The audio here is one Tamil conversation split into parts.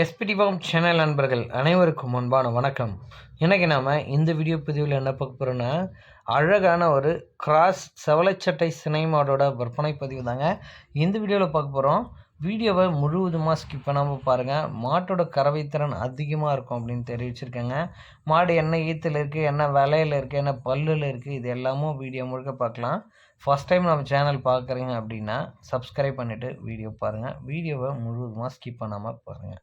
எஸ்பிடி சேனல் நண்பர்கள் அனைவருக்கும் முன்பான வணக்கம். இன்றைக்கி நாம் இந்த வீடியோ பதிவில் என்ன பார்க்க போகிறோன்னா அழகான ஒரு கிராஸ் செவலைச்சட்டை சினைமாடோட விற்பனை பதிவு தாங்க. இந்த வீடியோவில் பார்க்க போகிறோம் வீடியோவை முழுவதுமாக ஸ்கிப் பண்ணாமல் பாருங்கள் மாட்டோட கறவைத்திறன் அதிகமாக இருக்கும் அப்படின்னு தெரிவிச்சிருக்கேங்க. மாடு என்ன ஈத்தில் இருக்குது என்ன விலையில் இருக்குது என்ன பல்லில் இருக்குது இது எல்லாமும் வீடியோ முழுக்க பார்க்கலாம். ஃபஸ்ட் டைம் நம்ம சேனல் பார்க்குறீங்க அப்படின்னா சப்ஸ்கிரைப் பண்ணிவிட்டு வீடியோ பாருங்கள் வீடியோவை முழுவதுமாக ஸ்கிப் பண்ணாமல் பாருங்கள்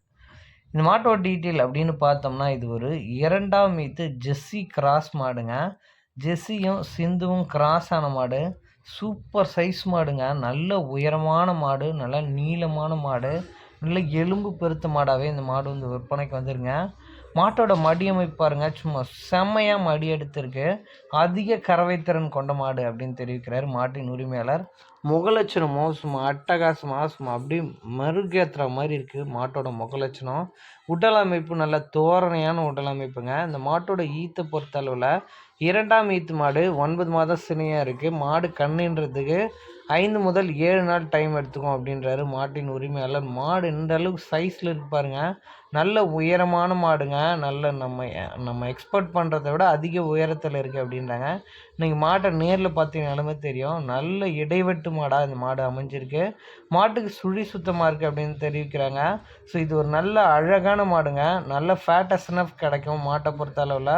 இந்த மாட்டோட டீட்டெயில் அப்படின்னு பார்த்தோம்னா இது ஒரு இரண்டாம் மீத்து ஜெஸ்ஸி கிராஸ் மாடுங்க. ஜெஸ்ஸியும் சிந்துவும் கிராஸ் ஆன மாடு. சூப்பர் சைஸ் மாடுங்க. நல்ல உயரமான மாடு நல்ல நீளமான மாடு நல்ல எலும்பு பெருத்த மாடாகவே இந்த மாடு வந்து விற்பனைக்கு வந்துருங்க. மாட்டோட மடி அமைப்பாருங்க சும்மா செம்மையாக மடி எடுத்திருக்கு. அதிக கறவை திறன் கொண்ட மாடு அப்படின்னு தெரிவிக்கிறார் மாட்டின் உரிமையாளர் முகலட்சணமும் சும்மா அட்டகாசமாக சும்மா அப்படியே மருகேத்துற மாதிரி இருக்குது மாட்டோட முகலட்சணம். உடல் அமைப்பு நல்ல தோரணையான உடல் அமைப்புங்க. இந்த மாட்டோட ஈத்தை பொறுத்தளவில் இரண்டாம் ஈத்து மாடு ஒன்பது மாதம் சினையாக இருக்குது மாடு கண்ணுன்றதுக்கு ஐந்து முதல் ஏழு நாள் டைம் எடுத்துக்கும் அப்படின்றாரு மாட்டின் உரிமையாளர். மாடு இந்த அளவுக்கு சைஸில் இருக்கு பாருங்க. நல்ல உயரமான மாடுங்க. நல்ல நம்ம நம்ம எக்ஸ்போர்ட் பண்ணுறத விட அதிக உயரத்தில் இருக்குது அப்படின்றாங்க. நீங்கள் மாட்டை நேரில் பார்த்தீங்கன்னாலுமே தெரியும். நல்ல இடைவெட்டு மாடாக இந்த மாடு அமைஞ்சிருக்கு. மாட்டுக்கு சுழி சுத்தமாக இருக்குது அப்படின்னு தெரிவிக்கிறாங்க. ஸோ இது ஒரு நல்ல அழகான மாடுங்க. நல்ல ஃபேட்டஸ்னஃப் கிடைக்கும் மாட்டை பொறுத்த அளவில்.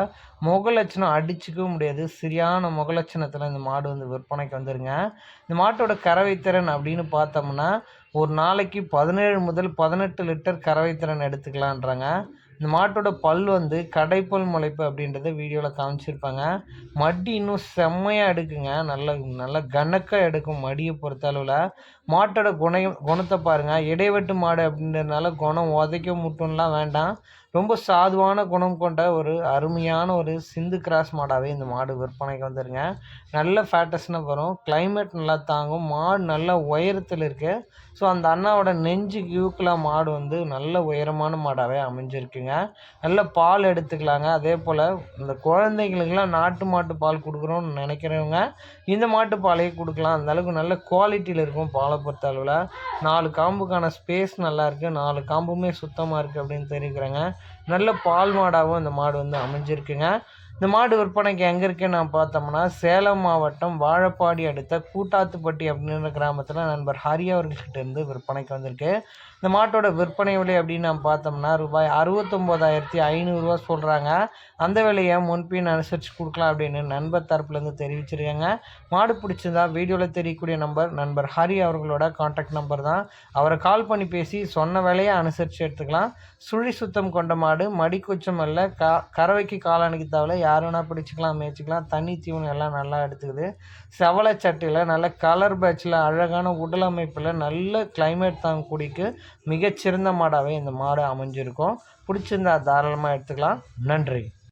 முகலட்சணம் அடிச்சுக்கவும் முடியாது. சரியான முகலட்சணத்தில் இந்த மாடு வந்து விற்பனைக்கு வந்துருங்க. இந்த மாட்டோட கறவைத்திறன் அப்படின்னு பார்த்தோம்னா ஒரு நாளைக்கு பதினேழு முதல் பதினெட்டு லிட்டர் கறவைத்திறன் எடுத்துக்கலான்றாங்க இந்த மாட்டோட பல் வந்து கடைப்பல் முளைப்பு அப்படின்றத வீடியோவில் காமிச்சிருப்பாங்க. மடி இன்னும் செம்மையாக எடுக்குங்க. நல்ல நல்ல கணக்காக எடுக்கும் மடியை பொறுத்த அளவில். மாட்டோட குண குணத்தை பாருங்கள் இடைவெட்டு மாடு அப்படின்றதுனால குணம் உதைக்க முட்டும்லாம் வேண்டாம். ரொம்ப சாதுவான குணம் கொண்ட ஒரு அருமையான ஒரு சிந்து கிராஸ் மாடாகவே இந்த மாடு விற்பனைக்கு வந்துருங்க. நல்ல ஃபேட்டஸ்னாக வரும். கிளைமேட் நல்லா தாங்கும். மாடு நல்ல உயரத்தில் இருக்குது ஸோ அந்த அண்ணாவோட நெஞ்சு கியூக்கில் மாடு வந்து நல்ல உயரமான மாடாகவே அமைஞ்சிருக்குங்க. நல்ல பால் எடுத்துக்கலாங்க. அதே போல் இந்த குழந்தைங்களுக்கெல்லாம் நாட்டு மாட்டு பால் கொடுக்குறோன்னு நினைக்கிறவங்க இந்த மாட்டு பாலையே கொடுக்கலாம். அந்தளவுக்கு நல்ல குவாலிட்டியில் இருக்கும் பாலை பொறுத்த அளவில். நாலு காம்புக்கான ஸ்பேஸ் நல்லாயிருக்கு நாலு காம்புமே சுத்தமாக இருக்குது அப்படின்னு தெரிவிக்கிறேங்க. நல்ல பால் மாடாகவும் இந்த மாடு வந்து அமைஞ்சிருக்குங்க. இந்த மாடு விற்பனைக்கு எங்கே இருக்குன்னு நான் பார்த்தோம்னா சேலம் மாவட்டம் வாழப்பாடி அடுத்த கூட்டாத்துப்பட்டி அப்படின்ற கிராமத்தில் நண்பர் ஹரி அவர்கள்கிட்ட இருந்து விற்பனைக்கு வந்திருக்கு. இந்த மாட்டோட விற்பனை விலை அப்படின்னு நம்ம பார்த்தோம்னா ரூபாய் அறுபத்தொம்போதாயிரத்தி ஐநூறுரூவா சொல்கிறாங்க அந்த விலையை முன்பின் அனுசரித்து கொடுக்கலாம் அப்படின்னு நண்பர் தரப்புலேருந்து தெரிவிச்சிருக்காங்க. மாடு பிடிச்சிருந்தா வீடியோவில் தெரியக்கூடிய நம்பர் நண்பர் ஹரி அவர்களோட காண்டாக்ட் நம்பர் தான். அவரை கால் பண்ணி பேசி சொன்ன விலையை அனுசரித்து எடுத்துக்கலாம். சுழி சுத்தம் கொண்ட மாடு மடிக்குச்சம் அல்ல க கறவைக்கு காலணிக்கு தவிர யார் வேணால் பிடிச்சிக்கலாம் மேய்ச்சிக்கலாம். தனி தீவனம் எல்லாம் நல்லா எடுத்துக்குது. செவலை சட்டையில் நல்ல கலர் பேட்சில் அழகான உடல் அமைப்பில் நல்ல கிளைமேட் தாங்கக்கூடியக்கு மிகச்சிறந்த மாடாகவே இந்த மாடு அமைஞ்சிருக்கும். பிடிச்சிருந்தா தாராளமாக எடுத்துக்கலாம். நன்றி.